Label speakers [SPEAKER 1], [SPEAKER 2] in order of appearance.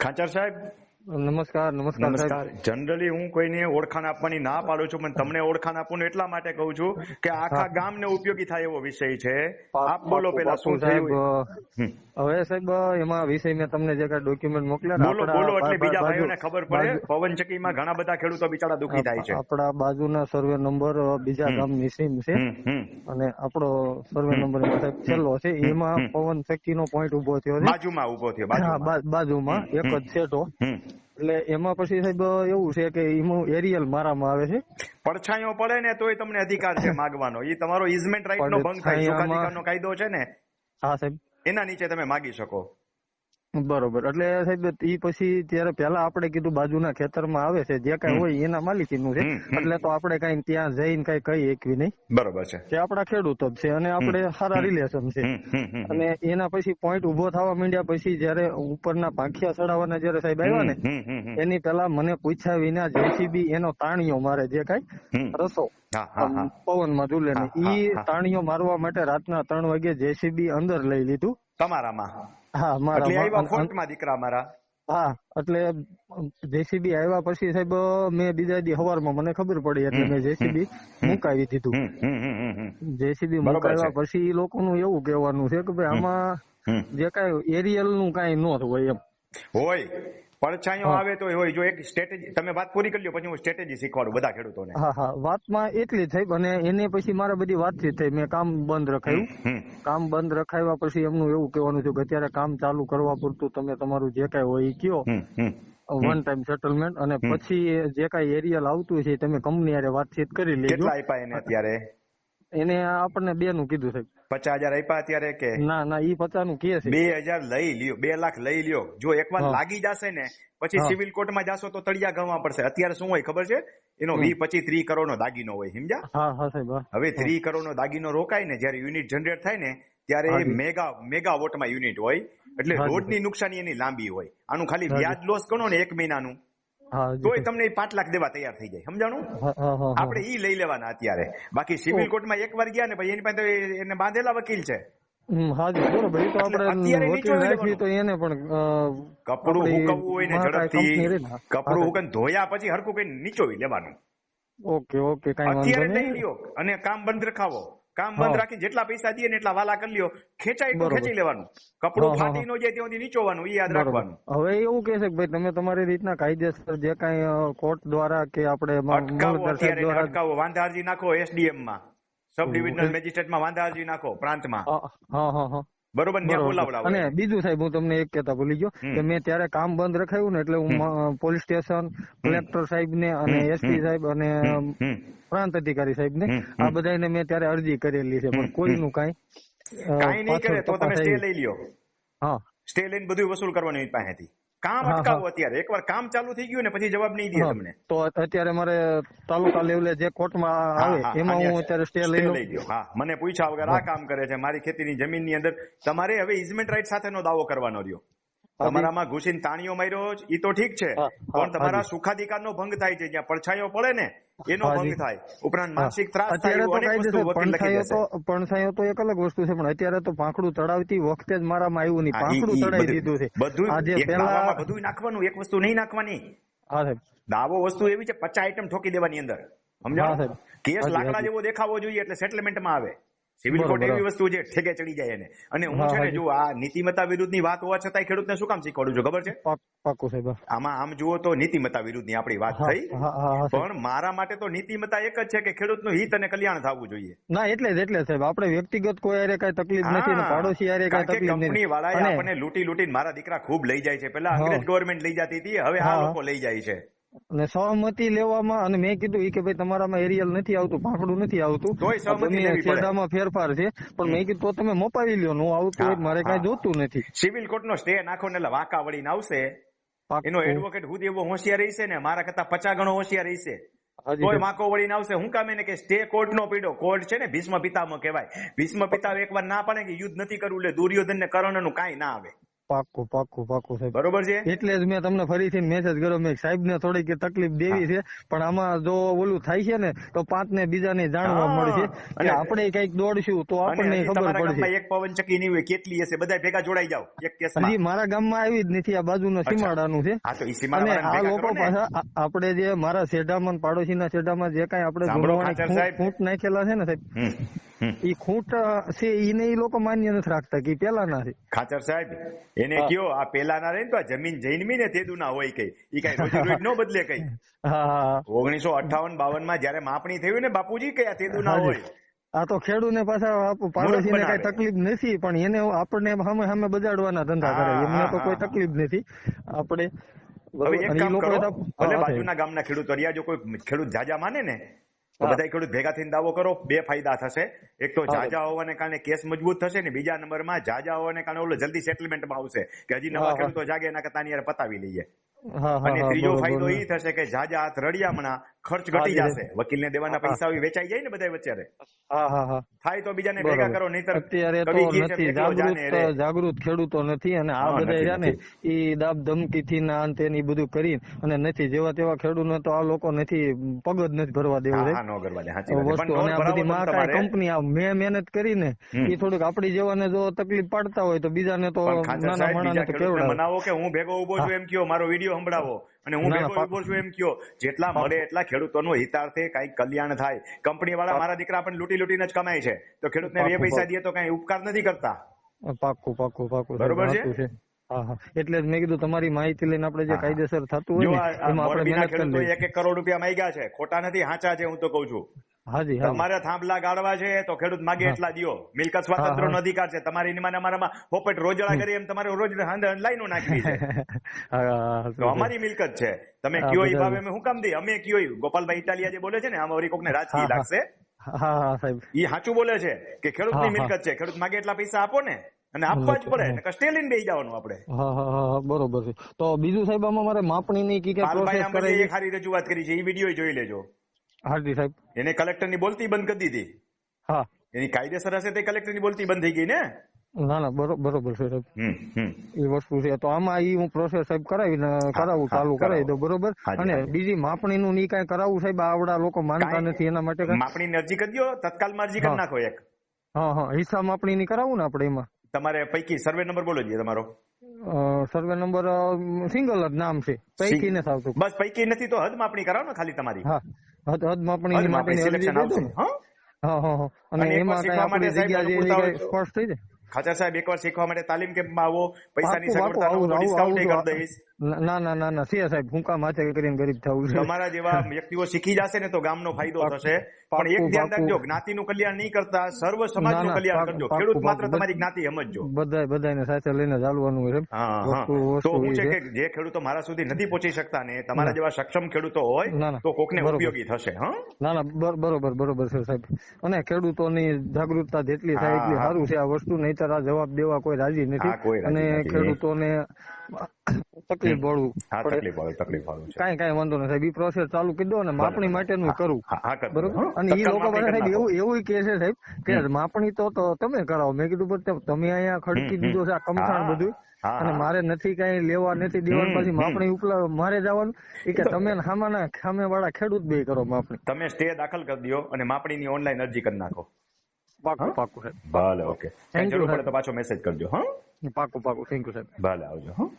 [SPEAKER 1] ખાચર સાહેબ
[SPEAKER 2] નમસ્કાર નમસ્કાર
[SPEAKER 1] જનરલી હું કોઈને ઓળખાણ આપવાની ના પાડું છું પણ તમને ઓળખાણ આપવાનું એટલા માટે કહું છું કે આખા ગામને ઉપયોગી થાય એવો વિષય છે. આપ બોલો પેલા શું
[SPEAKER 2] સાહેબ હવે સાહેબ એમાં વિષય મેં તમને જે કઈ ડોક્યુમેન્ટ મોકલ્યા
[SPEAKER 1] બોલો બોલો એટલે બીજા ભાઈઓને ખબર પડે.
[SPEAKER 2] બાજુ-
[SPEAKER 1] પવન ચક્કીમાં ઘણા બધા ખેડૂતો બિચારા દુખી થાય છે.
[SPEAKER 2] આપણા બાજુના સર્વે નંબર બીજા ગામ મિસિંગ છે. અને આપણો સર્વે નંબર સાહેબ છેલ્લો છે. એમાં
[SPEAKER 1] હમ.
[SPEAKER 2] નો પોઈન્ટ ઊભો થયો છે.
[SPEAKER 1] બાજુમાં ઊભો થયો બાજુમાં.
[SPEAKER 2] એક જ છે
[SPEAKER 1] હમ.
[SPEAKER 2] એટલે એમાં પછી સાહેબ એવું છે કે એમાં એરિયલ મારામાં આવે છે.
[SPEAKER 1] પડછાયો પડે ને તોય તમને અધિકાર છે માગવાનો. એ તમારો ઇઝમેન્ટ રાઈટ નો ભંગ થાય. કાયદો છે ને.
[SPEAKER 2] હા સાહેબ.
[SPEAKER 1] એના નીચે તમે માગી શકો.
[SPEAKER 2] બરોબર. એટલે સાહેબ ઈ પછી ત્યારે પેલા આપણે કીધું બાજુના ખેતરમાં આવે છે જે કઈ હોય એના માલિકીનું છે. એટલે તો આપણે કઈ ત્યાં જઈને કઈ કહી એકવી નહીં.
[SPEAKER 1] બરોબર છે.
[SPEAKER 2] કે આપણા ખેડૂતો છે અને આપણે સારા રિલેશન છે. અને એના પછી પોઈન્ટ ઊભો થવા માંડ્યા પછી જયારે ઉપરના પાંખિયા ચડાવવાના જયારે સાહેબ આવ્યા ને. એની પેલા મને પૂછ્યા વિના જેસીબી એનો તાણીયો મારે જે કઈ. રસો
[SPEAKER 1] પવન હા
[SPEAKER 2] ઝૂલે ને ઈ તાણીયો મારવા માટે રાતના ત્રણ વાગે જેસીબી અંદર લઈ લીધું.
[SPEAKER 1] તમારામાં?
[SPEAKER 2] હા
[SPEAKER 1] એટલે આવ્યા
[SPEAKER 2] મારા
[SPEAKER 1] દીકરા મારા.
[SPEAKER 2] હા એટલે જેસીબી આવ્યા પછી સાહેબ મેં બીજા દી સવારમાં મને ખબર પડી એટલે મેં જેસીબી મુકાવી દીધું. જેસીબી મુકાવ્યા પછી એ લોકોનું એવું કહેવાનું છે કે ભાઈ આમાં જે કાંઈ એરિયલનું કાંઈ ન હોય એમ.
[SPEAKER 1] હોય. પડછાયો આવે તો હોય. જો એક સ્ટ્રેટેજી તમે વાત પૂરી કરી લ્યો પછી હું સ્ટ્રેટેજી શીખવાડું બધા ખેડૂતોને.
[SPEAKER 2] હા હા. વાતમાં એટલી થઈ અને એને પછી મારે બધી વાતચીત થઈ. મેં કામ બંધ રખાયું. કામ બંધ રખાવ્યા પછી એમનું એવું કહેવાનું છે કે અત્યારે કામ ચાલુ કરવા પૂરતું તમે તમારું જે કાંઈ હોય એ કયો. વન ટાઈમ સેટલમેન્ટ અને પછી જે કાંઈ એરિયલ આવતું છે તમે કંપની વાતચીત કરી લેજો.
[SPEAKER 1] કેટલા આપ્યા એને અત્યારે?
[SPEAKER 2] એને આપણને બે નું કીધું સાહેબ
[SPEAKER 1] પચાસ હજાર આપ્યા અત્યારે કે?
[SPEAKER 2] ના ના ઈ પચાસનું કે છે.
[SPEAKER 1] બે હજાર લઈ લ્યો બે લાખ લઈ લ્યો. જો એકવાર. લાગી જશે ને પછી
[SPEAKER 2] સિવિલ
[SPEAKER 1] સિવિલ કોર્ટમાં જાશો તો તળિયા ગણવા પડશે. અત્યારે શું હોય ખબર છે? એનો. વી પછી ત્રી કરોડ નો દાગીનો હોય સમજ્યા. હવે ત્રી કરોડ નો દાગીનો રોકાય ને જયારે યુનિટ જનરેટ થાય ને ત્યારે એ. મેગા મેગા વોટમાં યુનિટ હોય. એટલે. રોડની નુકસાની એની લાંબી હોય. આનું ખાલી વ્યાજ લોસ ગણો ને એક મહિનાનું. તોય તમને એ પાંચ લાખ દેવા તૈયાર થઈ જાય સમજાણું? આપણે ઈ લઈ લેવાના અત્યારે. બાકી સિવિલ. કોર્ટમાં એક વાર ગયા ને ભાઈ એની પાસે એને બાંધેલા વકીલ છે.
[SPEAKER 2] હમ, બરોબર. એ તો આપણે વકીલ રાખીએ તો એને પણ
[SPEAKER 1] કપડું હુકવવું હોય ને ઝડપથી કપડું હુકન ધોયા પછી હરખું કઈ નીચોવી લેવાનું.
[SPEAKER 2] ઓકે ઓકે કાંઈ વાંધો નહીં
[SPEAKER 1] લ્યો અને કામ બંધ રખાવો. કામ બંધ રાખી જેટલા પૈસા દઈએ ને એટલા વાલા કરી લ્યો. ખેંચાય એટલું ખેંચી લેવાનું. કપડું ફાટી ન જાય ત્યાં નીચોવાનું એ યાદ રાખવાનું.
[SPEAKER 2] હવે એવું કે છે કે ભાઈ તમે તમારી રીતના કાયદેસર જે કાંઈ કોર્ટ દ્વારા કે આપણે
[SPEAKER 1] અટકાવો અત્યારે અટકાવો. વાંધા અરજી નાખો એસડીએમમાં. સબ ડિવિઝનલ
[SPEAKER 2] મેજિસ્ટ્રેટ
[SPEAKER 1] મેજિસ્ટ્રેટમાં વાંધા અરજી નાખો પ્રાંતમાં.
[SPEAKER 2] હા હા હા.
[SPEAKER 1] બરોબર
[SPEAKER 2] અને બીજું સાહેબ હું તમને એક કેતા ભૂલી ગયો કે મેં ત્યારે કામ બંધ રખાયું ને એટલે હું પોલીસ સ્ટેશન કલેક્ટર સાહેબ ને અને. એસપી સાહેબ અને. પ્રાંત અધિકારી સાહેબ ને આ
[SPEAKER 1] બધા
[SPEAKER 2] બધાને મેં ત્યારે અરજી કરેલી છે. પણ
[SPEAKER 1] કોઈ
[SPEAKER 2] કોઈનું કાંઈ
[SPEAKER 1] કાંઈ નહીં કરે તો તમે સ્ટે લઈ લ્યો.
[SPEAKER 2] હા.
[SPEAKER 1] સ્ટે લઈને બધું વસૂલ કરવાનું એની પાસેથી. કામ અટકાવો અત્યારે. એકવાર કામ ચાલુ થઈ ગયું ને પછી જવાબ નહીં દે તમને.
[SPEAKER 2] તો અત્યારે મારે તાલુકા લેવલે જે કોર્ટમાં આવે એમાં હું અત્યારે સ્ટે લઈ લઈ
[SPEAKER 1] ગયો. હા. મને પૂછ્યા વગર આ કામ કરે છે મારી ખેતીની જમીનની અંદર. તમારે હવે ઇઝમેન્ટ રાઇટ સાથેનો દાવો કરવાનો રહ્યો. તમારામાં ઘૂસીને તાણીઓ માર્યો એ તો ઠીક છે. પણ તમારા. સુખાધિકારનો ભંગ થાય છે જ્યાં પડછાયો પડે ને એનો ભંગ થાય. ઉપરાંત માનસિક ત્રાસ થાય અનેક વસ્તુ વકીલ લખી દેશે.
[SPEAKER 2] તો પણછાયો તો એક અલગ વસ્તુ છે પણ અત્યારે તો પાંખડું તળાવતી વખતે જ મારામાં આવ્યું નહીં. પાંખડું
[SPEAKER 1] તળાવી
[SPEAKER 2] દીધું છે.
[SPEAKER 1] બધું
[SPEAKER 2] આજે
[SPEAKER 1] પહેલા બધું નાખવાનું એક વસ્તુ નહીં નાખવાની.
[SPEAKER 2] હા સાહેબ.
[SPEAKER 1] દાવો વસ્તુ એવી છે પચાસ આઈટમ ઠોકી દેવાની અંદર.
[SPEAKER 2] હા,
[SPEAKER 1] કેસ લાકડા જેવો દેખાવો જોઈએ એટલે સેટલમેન્ટમાં આવે. Civil court. એવી વસ્તુ છે ઠેકે ચડી જાય એને. અને હું છે ને જો આ નીતિમત્તા વિરુદ્ધની વાત હોવા છતાંય ખેડૂતને શું કામ શીખવાડું છું ખબર છે?
[SPEAKER 2] પાકું સાહેબ
[SPEAKER 1] આમાં આમ જુઓ તો નીતિમત્તા વિરુદ્ધની આપણી વાત થઈ. પણ મારા માટે તો નીતિમત્તા એક જ છે કે ખેડૂતનું હિત અને કલ્યાણ થવું જોઈએ.
[SPEAKER 2] ના એટલે જ એટલે સાહેબ. આપણે વ્યક્તિગત કોઈ હારે કઈ તકલીફ નથી ને પાડોશી હારે કઈ તકલીફ
[SPEAKER 1] કંપની
[SPEAKER 2] નથી.
[SPEAKER 1] વાળાએ
[SPEAKER 2] અને
[SPEAKER 1] આપણને લૂંટી લૂંટીને મારા દીકરા ખૂબ લઈ જાય છે. પેલા. અંગ્રેજ ગવર્મેન્ટ લઈ જતી હતી હવે આ લોકો લઈ જાય છે.
[SPEAKER 2] અને સહમતિ લેવામાં અને મેં કીધું કે ભાઈ તમારામાં એરિયલ નથી આવતું ભાંકડું નથી આવતું. છેડામાં ફેરફાર છે. પણ મેં કીધું તો તમે મપાવી લ્યો હું આવતું મારે કઈ જોતું નથી.
[SPEAKER 1] સિવિલ કોર્ટનો સ્ટે નાખો ને વાંકા વળીને આવશે.
[SPEAKER 2] પાકું.
[SPEAKER 1] એનો એડવોકેટ હું એવો હોશિયાર રહેશે ને મારા કરતા પચાસ ગણો હોશિયાર રહેશે
[SPEAKER 2] કોઈ.
[SPEAKER 1] વાંકો વળીને આવશે. હું કામ એને કે સ્ટે કોર્ટ નો પીડો. કોર્ટ છે ને ભીષ્મ પિતામાં કહેવાય. ભીષ્મ પિતા એકવાર ના પાડે કે યુદ્ધ નથી કરવું એટલે દુર્યોધન ને કર્ણનું કાંઈ ના આવે.
[SPEAKER 2] પાક્કું પાકું પાકું સાહેબ.
[SPEAKER 1] બરોબર છે?
[SPEAKER 2] એટલે જ મેં તમને ફરીથી મેસેજ કર્યો. મેં સાહેબ ને થોડીક તકલીફ દેવી છે પણ આમાં જો ઓલું થાય છે ને તો પાંચ ને બીજા ને
[SPEAKER 1] જાણવા.
[SPEAKER 2] મળશે કે
[SPEAKER 1] અને-
[SPEAKER 2] આપણે કંઈક દોડશું તો આપણને ખબર પડશે.
[SPEAKER 1] એક પવન ચક્કી નહીં હોય કેટલી હશે? બધા ભેગા જોડાઈ જાવ એક કેસમાં.
[SPEAKER 2] હજી મારા ગામમાં આવી જ નથી આ બાજુનું
[SPEAKER 1] અચ્છા.
[SPEAKER 2] સીમાડાનું છે. અને આ લોકો પાછા આપણે જે મારા શેઢામાં પાડોશી પાડોશીના શેઢામાં જે કાંઈ આપણે. ખૂંટ નાખેલા છે ને સાહેબ.
[SPEAKER 1] હમ.
[SPEAKER 2] ખૂંટ છે એને એ લોકો માન્ય નથી રાખતા કે પેલાના છે.
[SPEAKER 1] ખાચર સાહેબ એને કયો આ પેલાના રહે ને તો આ જમીન જૈનમી ને તેદુ ના હોય કઈ. એ કઈ રોજ રોજ નો બદલે કઈ. ઓગણીસો અઠાવન બાવનમાં જયારે માપણી થયું ને બાપુજી કઈ આ તેદુ ના હોય.
[SPEAKER 2] આ તો ખેડૂત ને પાછા પાડોશી ને કઈ તકલીફ નથી પણ એને આપણને સામે સામે બજાડવાના ધંધા કરે. એમને તો કોઈ તકલીફ નથી. આપણે
[SPEAKER 1] હવે. એક કામ કરો. ભલે બાજુના ગામના ખેડૂતો રહ્યા જો કોઈ ખેડૂત જાજા માને ને. બધા ખેડૂત ભેગા થઈને દાવો કરો બે ફાયદા થશે એક તો. જાજા હોવાને કારણે કેસ મજબૂત થશે ને બીજા નંબરમાં જાજા હોવાને કારણે ઓલો જલ્દી સેટલમેન્ટમાં આવશે કે હજી નવા. ખેડૂતો જાગે એના કરતા હારે પતાવી લઈએ અને ત્રીજો ફાયદો. એ થશે કે જાજા હાથ રડિયામણા ખર્ચ ઘટી. જશે. વકીલને દેવાના પૈસા વેચાઈ જાય ને બધા વચ્ચે
[SPEAKER 2] હા હા હા.
[SPEAKER 1] થાય તો બીજાને ભેગા કરો નહીતર
[SPEAKER 2] અત્યારે તો નથી. જાગૃત જાગૃત ખેડૂતો નથી અને આ બધા રહ્યા ને. ઈ દાબ ધમકી થી ના અંતે ની બધું કરી અને નથી જેવા તેવા ખેડૂતો તો આ લોકો નથી પગ જ નથી ભરવા દેવું છે
[SPEAKER 1] નો કરવા દે. સાચી
[SPEAKER 2] વસ્તુ અને આ બધી
[SPEAKER 1] ભરાવો
[SPEAKER 2] માં
[SPEAKER 1] તમે
[SPEAKER 2] કાંઈ
[SPEAKER 1] તમારે.
[SPEAKER 2] કંપની આ મેં મહેનત કરીને. એ થોડીક આપડી જેવાને જો તકલીફ પાડતા હોય તો બીજાને તો નાના તો
[SPEAKER 1] ખેડૂતને મનાવો કે હું ભેગો ઊભો છું એમ કયો મારો વીડિયો સંભળાવો. અને હું ભેગો ઊભો છું એમ કયો જેટલા મળે એટલા ખેડૂતોનો હિતાર્થે કઈ કલ્યાણ થાય. કંપની વાળા મારા દીકરા આપણને લૂંટી લૂંટીને જ કમાય છે. તો ખેડૂતને બે પૈસા
[SPEAKER 2] પાકું.
[SPEAKER 1] દે તો કઈ ઉપકાર નથી કરતા?
[SPEAKER 2] પાક્કું પાક્કું પાકું
[SPEAKER 1] બરોબર છે?
[SPEAKER 2] હા હા. એટલે મેં કીધું તમારી માહિતી લઈને આપણે જે. કાયદેસર થતું હોય એમાં આપણે મહેનત કરી
[SPEAKER 1] એક એક કરોડ રૂપિયા માંગ્યા છે. ખોટા નથી હાચા છે હું તો કઉ છું. તમારે થાંભલા ગાળવા છે તો ખેડૂત માગે એટલા દિયો. મિલકત
[SPEAKER 2] સ્વાતંત્ર
[SPEAKER 1] નો અધિકાર છે. તમારી માને અમારામાં પોપટ રોજડા કરી એમ તમારે રોજ લાઈનો નાખવી છે. તો અમારી મિલકત છે. તમે કયો એ ભાવે અમે હું કામ દઈએ? અમે કયો ગોપાલભાઈ ઇટાલિયા જે બોલે છે ને આમાં વળી કોકને રાજકીય. લાગશે.
[SPEAKER 2] હા સાહેબ.
[SPEAKER 1] ઈ સાચું બોલે છે કે ખેડૂતની. મિલકત છે. ખેડૂત માગે એટલા પૈસા આપો ને અને આપવા જ પડે નકર લઈને બેહી જવાનું આપણે.
[SPEAKER 2] બરોબર છે. તો બીજું સાહેબ આમાં મારે માપણી ની કી પ્રોસેસ
[SPEAKER 1] આંબલિયાએ એ ખારી રજૂઆત કરી છે એ વીડિયો જોઈ લેજો.
[SPEAKER 2] હાજી સાહેબ.
[SPEAKER 1] એને કલેક્ટરની બોલતી બંધ કરી દીધી.
[SPEAKER 2] હા.
[SPEAKER 1] એની કાયદેસર હશે તે કલેક્ટરની બોલતી બંધ થઈ ગઈ ને?
[SPEAKER 2] ના ના બરોબર છે સાહેબ. એ વસ્તુ છે. તો આમાં એ હું પ્રોસેસ સાહેબ કરાવીને કરાવું ચાલુ કરાવી દઉં બરોબર? અને બીજી માપણી નું ની કઈ કરાવવું સાહેબ? આવડા લોકો માનતા નથી એના માટે માપણી
[SPEAKER 1] માપણીની અરજી કરી દો તત્કાલમાં અરજી કરી. નાખો એક.
[SPEAKER 2] હા હા હિસ્સા માપણી ની કરાવું ને આપણે એમાં?
[SPEAKER 1] તમારે પૈકી સર્વે નંબર બોલો જોઈએ તમારો.
[SPEAKER 2] સર્વે નંબર સિંગલ જ નામ છે. પૈકી નથી આવતું.
[SPEAKER 1] બસ પૈકી નથી તો હદ માપણી કરાવો ને ખાલી તમારી.
[SPEAKER 2] હા. હદ હદ માપણી
[SPEAKER 1] હદ માપણી
[SPEAKER 2] માટેની અરજી ને.
[SPEAKER 1] હા?
[SPEAKER 2] અને એમાં કઈ આપણી જગ્યા જે એની સ્પષ્ટ થઈ જાય?
[SPEAKER 1] ખાચર સાહેબ એકવાર શીખવા માટે તાલીમ કેમ્પમાં આવો પૈસાની સગવડતા ડિસ્કાઉન્ટ કરી દઈશ.
[SPEAKER 2] ના ના ના ના. સિયા સાહેબ હું કામ હાથે કરીને ગરીબ થવું છે.
[SPEAKER 1] તમારા જેવા વ્યક્તિઓ શીખી જશે ને તો ગામનો ફાયદો થશે. પણ એક ધ્યાન. રાખજો જ્ઞાતિનું કલ્યાણ નહીં કરતા સર્વ સમાજનું કલ્યાણ કરજો. ખેડૂત માત્ર તમારી જ્ઞાતિ સમજજો
[SPEAKER 2] બધા બધાને સાથે લઈને ચાલવાનું છે.
[SPEAKER 1] તો હું છે. કે જે ખેડૂતો મારા સુધી નથી પહોંચી શકતા ને તમારા જેવા સક્ષમ ખેડૂતો હોય
[SPEAKER 2] ના.
[SPEAKER 1] તો કોકને ઉપયોગી થશે હા?
[SPEAKER 2] ના ના બરોબર બરોબર છે સાહેબ. અને ખેડૂતોની જાગૃતતા જેટલી થાય એટલી સારું છે આ વસ્તુ નહીતર આ જવાબ દેવા કોઈ રાજી નથી. અને. ખેડૂતોને તકલીફ વાળું
[SPEAKER 1] હા તકલીફ વાળું તકલીફ વાળું છે.
[SPEAKER 2] કાંઈ કાંઈ વાંધો નથી. સાહેબ પ્રોસેસ ચાલુ કરી દો ને માપણી માટેનું કરું. બરોબર? અને
[SPEAKER 1] એ
[SPEAKER 2] લોકો પાસે સાહેબ એવું એવું કે છે સાહેબ કે માપણી તો તો તમે કરાવો. મેં કીધું પણ તમે અહીંયા ખડકી દીધો છે આ
[SPEAKER 1] કમસાણ
[SPEAKER 2] બધું. અને મારે નથી કઈ લેવા નથી દેવાનું પછી માપણી ઉપલા મારે જવાનું. એ કે તમે ને સામાના સામે વાળા ખેડૂત બે કરો માપણી.
[SPEAKER 1] તમે સ્ટે દાખલ કરી દો અને માપણીની ઓનલાઈન અરજી કરી નાખો.
[SPEAKER 2] પાકું? પાકું સાહેબ.
[SPEAKER 1] ભલે ઓકે.
[SPEAKER 2] થેન્ક યુ
[SPEAKER 1] જરૂર પડે તો પાછો મેસેજ કરજો હા?
[SPEAKER 2] પાકું પાકું. થેન્ક યુ સાહેબ.
[SPEAKER 1] ભલે આવજો હા.